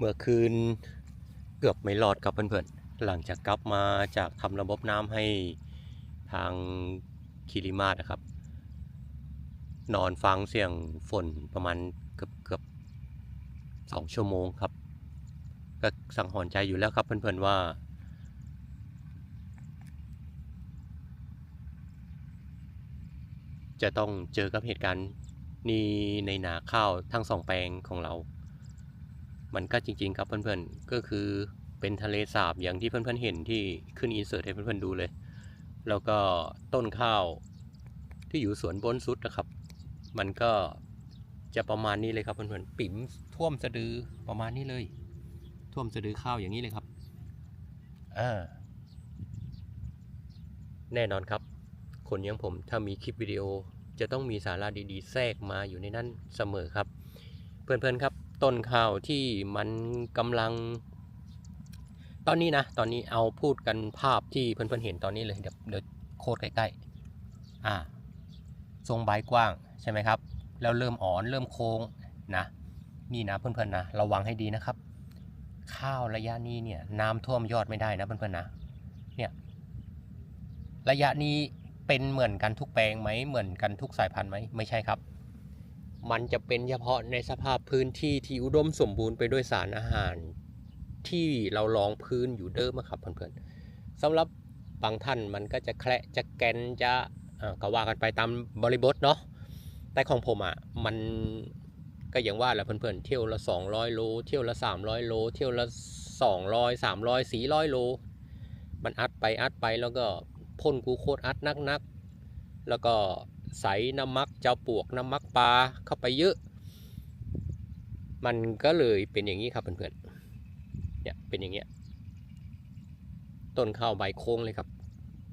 เมื่อคืนเกือบไม่รอดครับเพื่อนๆ หลังจากกลับมาจากทำระบบน้ำให้ทางคิริมาศนะครับ นอนฟังเสียงฝนประมาณเกือบเกือบสองชั่วโมงครับ ก็สังหรณ์ใจอยู่แล้วครับเพื่อนๆว่า จะต้องเจอกับเหตุการณ์นี้ในนาข้าวทั้งสองแปลงของเรา มันก็จริง ๆ ครับเพื่อนๆ ก็คือเป็นทะเลสาบอย่างที่เพื่อนๆเห็นที่ขึ้นอินเสิร์ตให้เพื่อนๆดูเลย แล้วก็ต้นข้าวที่อยู่สวนบนสุดนะครับ มันก็จะประมาณนี้เลยครับเพื่อนๆปิ๋มท่วมสะดือประมาณนี้เลย ท่วมสะดือข้าวอย่างนี้เลยครับอ่าแน่นอนครับ คนอย่างผมถ้ามีคลิปวิดีโอจะต้องมีสาระดีๆ แทรกมาอยู่ในนั้นเสมอครับ เพื่อนๆครับ ต้นข้าวที่มันกำลัง ตอนนี้นะ ตอนนี้เอาพูดกันภาพที่เพื่อนๆเห็นตอนนี้เลย เดี๋ยวเดี๋ยวโคตรใกล้ๆอ่า ทรงใบกว้างใช่ไหมครับ แล้วเริ่มอ่อนเริ่มโค้งนะ นี่นะเพื่อนๆนะ ระวังให้ดีนะครับ ข้าวระยะนี้เนี่ยน้ำท่วมยอดไม่ได้นะเพื่อนๆนะ เนี่ยระยะนี้เป็นเหมือนกันทุกแปลงไหมเหมือนกันทุกสายพันธุ์ไหมไม่ใช่ครับ มันจะเป็นเฉพาะในสภาพพื้นที่ที่อุดมสมบูรณ์ไปด้วยสารอาหาร ที่เราลองพื้นอยู่เดิมครับเพื่อนๆสำหรับบางท่านมันก็จะแคระจะแกนจะก็ว่ากันไปตามบริบทเนาะแต่ของผมอะมันก็อย่างว่าแหละเพื่อนๆเที่ยวละ 200 โล เที่ยวละ 300 โล เที่ยวละ 200 300 400 โล มันอัดไปอัดไปแล้วก็พ่นกูโคตรอัดนักๆแล้วก็ ใส่น้ำมักเจ้าปวกน้ำมักปลาเข้าไปเยอะ มันก็เลยเป็นอย่างนี้ครับเพื่อนๆเนี่ยเป็นอย่างเงี้ยต้นข้าวใบโค้งเลยครับ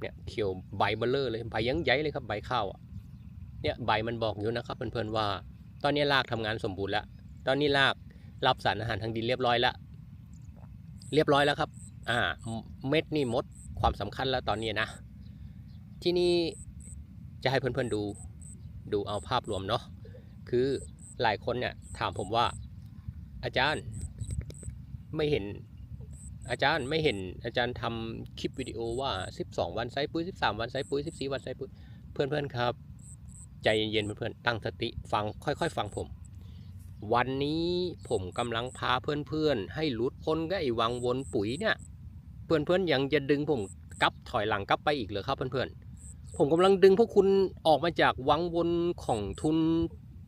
เนี่ยเขียวใบเบลเลอร์เลยใบยังใหญ่เลยครับใบข้าวอะเนี่ยใบมันบอกอยู่นะครับเพื่อนๆว่า ตอนนี้รากทำงานสมบูรณ์แล้ว ตอนนี้รากรับสารอาหารทางดินเรียบร้อยแล้วเรียบร้อยแล้วครับ อ่า เม็ดนี่มดความสำคัญแล้วตอนนี้นะ ที่นี่ จะให้เพื่อนๆดูดูเอาภาพรวมเนาะคือหลายคนเนี่ยถามผมว่า อาจารย์ไม่เห็นอาจารย์ไม่เห็นอาจารย์ทำคลิปวิดีโอว่า 12 วันใส่ปุ๋ย 13 วันใส่ปุ๋ย 14 วันใส่ปุ๋ยเพื่อนๆครับ ใจเย็นๆเพื่อนๆตั้งสติฟังค่อยๆ ฟังผม วันนี้ผมกำลังพาเพื่อนๆ ให้หลุดพ้นกับไอ้วังวนปุ๋ยเนี่ย เพื่อนๆยังจะดึงผมกลับถอยหลังกลับไปอีกเหรอครับเพื่อนๆ ผมกำลังดึงพวกคุณออกมาจากวังวนของทุน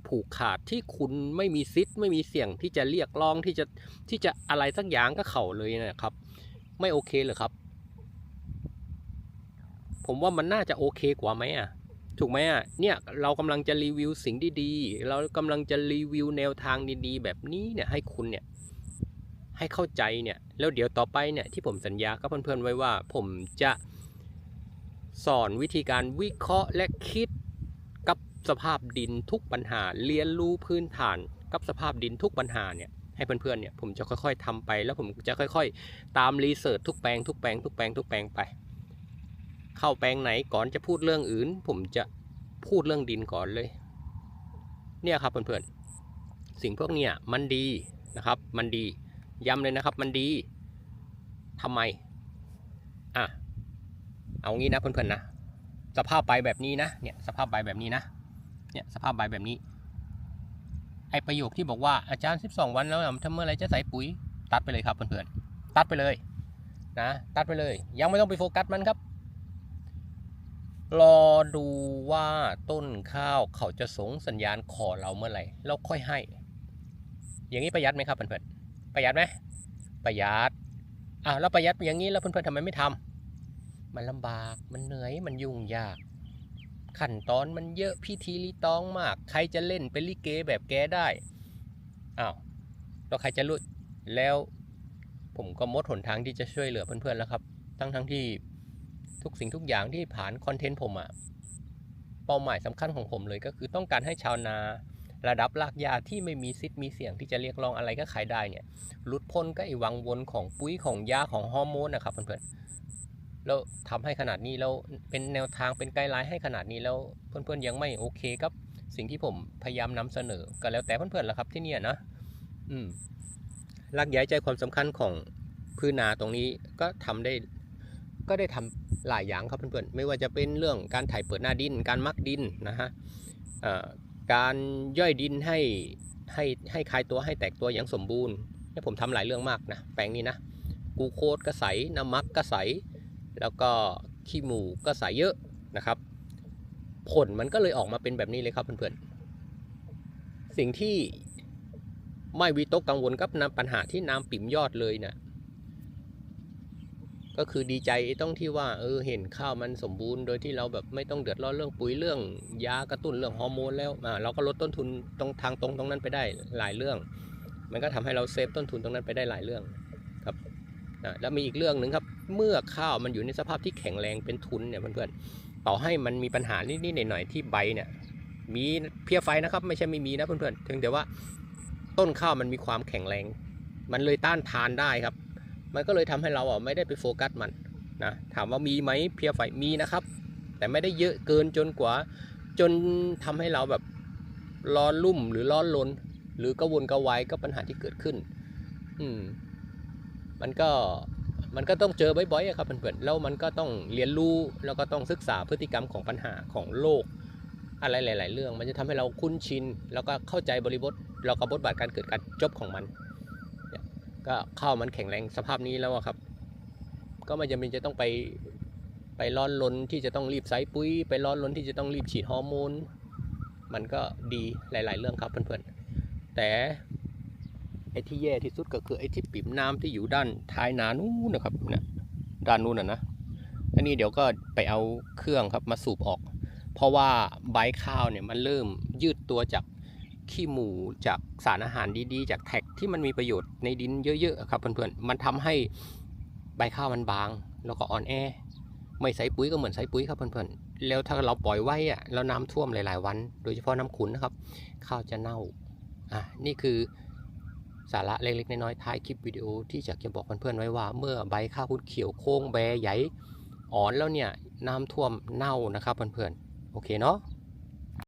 ผูกขาดที่คุณไม่มีซิทธิ์ไม่มีเสี่ยงที่จะเรียกร้องที่จะที่จะอะไรสักอย่างก็เข่าเลยนะครับ ไม่โอเคเหรอครับ ผมว่ามันน่าจะโอเคกว่าไหมอะถูกไหมอะเนี่ยเรากำลังจะรีวิวสิ่งดีๆ เรากำลังจะรีวิวแนวทางดีๆ แบบนี้เนี่ยให้คุณเนี่ยให้เข้าใจเนี่ยแล้วเดี๋ยวต่อไปเนี่ยที่ผมสัญญากับเพื่อนๆไว้ว่า ผมจะ สอนวิธีการวิเคราะห์และคิดกับสภาพดินทุกปัญหา เรียนรู้พื้นฐานกับสภาพดินทุกปัญหาเนี่ยให้เพื่อนๆเนี่ยผมจะค่อยๆทำไปแล้วผมจะค่อยๆ ตามรีเสิร์ชทุกแปลงทุกแปลงทุกแปลงทุกแปลงไป เข้าแปลงไหนก่อนจะพูดเรื่องอื่น ผมจะพูดเรื่องดินก่อนเลย เนี่ยครับเพื่อนๆสิ่งพวกเนี้ยมันดีนะครับ มันดีย้ำเลยนะครับมันดีทำไม เอางี้นะเพื่อนๆนะสภาพใบแบบนี้นะเนี่ยสภาพใบแบบนี้นะเนี่ยสภาพใบแบบนี้ ไอประโยคที่บอกว่าอาจารย์ 12 วันแล้วทำเมื่อไรจะใส่ปุ๋ย ตัดไปเลยครับเพื่อนๆตัดไปเลยนะตัดไปเลย ยังไม่ต้องไปโฟกัสมันครับรอดูว่าต้นข้าวเขาจะส่งสัญญาณขอเราเมื่อไหร่เราค่อยให้ อย่างนี้ประหยัดไหมครับเพื่อนๆประหยัดไหมประหยัดอะแล้วประหยัดอย่างนี้แล้วเพื่อนๆทำไมไม่ทำ มันลำบาก มันเหนื่อย มันยุ่งยาก ขั้นตอนมันเยอะพิธีรีตองมาก ใครจะเล่นเป็นลิเกแบบแกได้ อ้าว แล้วใครจะรู้ แล้วผมก็มดหนทางที่จะช่วยเหลือเพื่อนๆแล้วครับ ทั้งทั้งที่ทุกสิ่งทุกอย่างที่ผ่านคอนเทนต์ผมอะเป้าหมายสำคัญของผมเลยก็คือต้องการให้ชาวนาระดับรากหญ้าที่ไม่มีสิทมีเสียงที่จะเรียกร้องอะไรก็ขายได้เนี่ยหลุดพ้นก็ไอ้วังวนของปุ๋ยของยาของฮอร์โมนนะครับเพื่อนๆ แล้วทำให้ขนาดนี้แล้วเป็นแนวทางเป็นไกด์ไลน์ให้ขนาดนี้แล้วเพื่อนๆยังไม่โอเคกับสิ่งที่ผมพยายามนำเสนอก็แล้วแต่เพื่อนๆละครับที่เนี่ยนะอืมรักย้ายใจความสำคัญของพื้นนาตรงนี้ก็ทำได้ก็ได้ทำหลายอย่างครับเพื่อนๆไม่ว่าจะเป็นเรื่องการถ่ายเปิดหน้าดิน การมักดินนะฮะการย่อยดินให้ให้ให้คลายตัวให้แตกตัวอย่างสมบูรณ์เนี่ยผมทำหลายเรื่องมากนะแปลงนี้นะกูโคดก็ใสน้ำมักก็ใส แล้วก็ขี้หมูก็ใสเยอะนะครับ ผลมันก็เลยออกมาเป็นแบบนี้เลยครับเพื่อนๆ สิ่งที่ไม่วิตกกังวลกับนปัญหาที่น้ำปิ่มยอดเลยเนะี่ยก็คือดีใจต้องที่ว่าเออเห็นข้าวมันสมบูรณ์โดยที่เราแบบไม่ต้องเดือดร้อนเรื่องปุ๋ยเรื่องยากระตุ้นเรื่องฮอร์โมนแล้วอ่าเราก็ลดต้นทุนตรงทางตรงตรงนั้นไปได้หลายเรื่อง มันก็ทำให้เราเซฟต้นทุนตรงนั้นไปได้หลายเรื่องครับอ่าแล้วมีอีกเรื่องหนึ่งครับ เมื่อข้าวมันอยู่ในสภาพที่แข็งแรงเป็นทุนเนี่ยเพื่อนๆต่อให้มันมีปัญหานิดๆหน่อยๆที่ใบเนี่ยมีเพี้ยไฟนะครับ ไม่ใช่ไม่มีนะเพื่อนๆเพียงแต่ว่าต้นข้าวมันมีความแข็งแรง มันเลยต้านทานได้ครับ มันก็เลยทำให้เราอะไม่ได้ไปโฟกัสมันนะถามว่ามีไหมเพี้ยไฟมีนะครับ แต่ไม่ได้เยอะเกินจนกว่า จนทำให้เราแบบร้อนลุ่มหรือร้อนลน หรือกระวนกระวายก็ปัญหาที่เกิดขึ้น อืมมันก็ มันก็ต้องเจอบ่อยๆครับเพื่อนๆแล้วมันก็ต้องเรียนรู้แล้วก็ต้องศึกษาพฤติกรรมของปัญหาของโลก อะไรหลาย ๆ เรื่อง มันจะทำให้เราคุ้นชิน แล้วก็เข้าใจบริบทแล้วก็บทบาทการเกิดการจบของมันก็เข้ามันแข็งแรงสภาพนี้แล้วครับ ก็ไม่จำเป็นจะต้องไปไปร้อนลนที่จะต้องรีบใส่ปุ๋ย ไปร้อนลนที่จะต้องรีบฉีดฮอร์โมนมันก็ดีหลาย ๆ เรื่องครับเพื่อนๆแต่ อ้ที่แย่ที่สุดก็คือไอ้ที่ปิ่มน้ำที่อยู่ด้านท้ายนานู้นนะครับเนี่ยด้านนู้นน่ะนะอันนี้เดี๋ยวก็ไปเอาเครื่องครับมาสูบออก เพราะว่าใบข้าวเนี่ยมันเริ่มยืดตัวจากขี้หมูจากสารอาหารดีๆ จากแท็กที่มันมีประโยชน์ในดินเยอะๆครับเพื่อนๆมันทำให้ใบข้าวมันบาง แล้วก็อ่อนแอ ไม่ใส่ปุ๋ยก็เหมือนใส่ปุ๋ยครับเพื่อนๆแล้วถ้าเราปล่อยไว้อะแล้วน้ำท่วมหลาย ๆ วัน โดยเฉพาะน้ำขุนนะครับ ข้าวจะเน่าอะนี่คือ สาระเล็กๆ น้อยๆท้ายคลิปวิดีโอที่จะจะบอกเพื่อนๆไว้ว่า เมื่อใบข้าวพุดเขียวโค้งแบใหญ่อ่อนแล้วเนี่ยน้ำท่วมเน่านะครับเพื่อนๆโอเคเนาะ